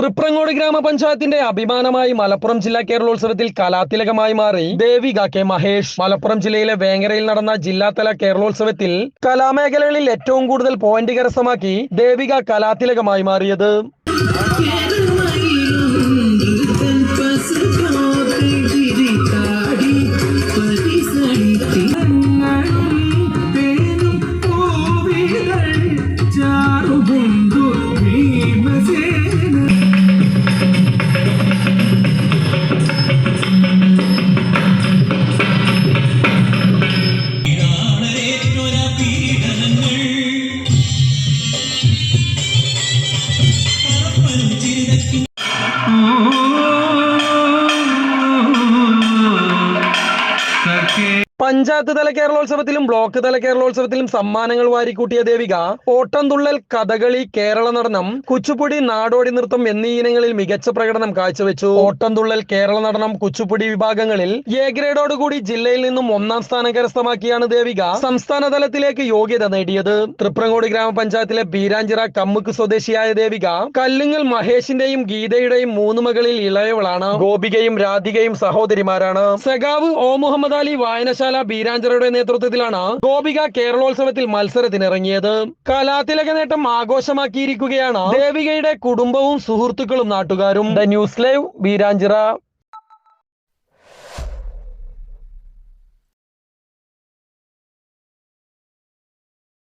തൃപ്രങ്ങോട് ഗ്രാമപഞ്ചായത്തിന്റെ അഭിമാനമായി മലപ്പുറം ജില്ലാ കേരളോത്സവത്തിൽ കലാതിലകമായി മാറി ദേവിക കെ മഹേഷ്. മലപ്പുറം ജില്ലയിലെ വേങ്ങരയിൽ നടന്ന ജില്ലാതല കേരളോത്സവത്തിൽ കലാമേഖലകളിൽ ഏറ്റവും കൂടുതൽ പോയിന്റ് കരസ്ഥമാക്കി ദേവിക കലാതിലകമായി മാറിയത്. പഞ്ചായത്ത് തല കേരളോത്സവത്തിലും ബ്ലോക്ക് തല കേരളോത്സവത്തിലും സമ്മാനങ്ങൾ വാരിക്കൂട്ടിയ ദേവിക ഓട്ടംതുള്ളൽ കഥകളി കേരള നടനം കുച്ചുപുടി നാടോടി നൃത്തം എന്നീ ഇനങ്ങളിൽ മികച്ച പ്രകടനം കാഴ്ചവെച്ചു. ഓട്ടംതുള്ളൽ കേരള നടനം കുച്ചുപുടി വിഭാഗങ്ങളിൽ എ ഗ്രേഡോടുകൂടി ജില്ലയിൽ നിന്നും ഒന്നാം സ്ഥാനം കരസ്ഥമാക്കിയാണ് ദേവിക സംസ്ഥാന തലത്തിലേക്ക് യോഗ്യത നേടിയത്. തൃപ്രങ്ങോട് ഗ്രാമപഞ്ചായത്തിലെ ബീരാഞ്ചിറ കമ്മുക്ക് സ്വദേശിയായ ദേവിക കല്ലുങ്ങൽ മഹേഷിന്റെയും ഗീതയുടെയും മൂന്ന് മകളിൽ ഇളയവളാണ്. ഗോപികയും രാധികയും സഹോദരിമാരാണ്. സഖാവ് ഓ മുഹമ്മദ് അലി വായനശാല ബീരാഞ്ചിറയുടെ നേതൃത്വത്തിലാണ് ഗോപിക കേരളോത്സവത്തിൽ മത്സരത്തിനിറങ്ങിയത്. കലാതിലക നേട്ടം ആഘോഷമാക്കിയിരിക്കുകയാണ് ദേവികയുടെ കുടുംബവും സുഹൃത്തുക്കളും നാട്ടുകാരും. The news live Beeranchira.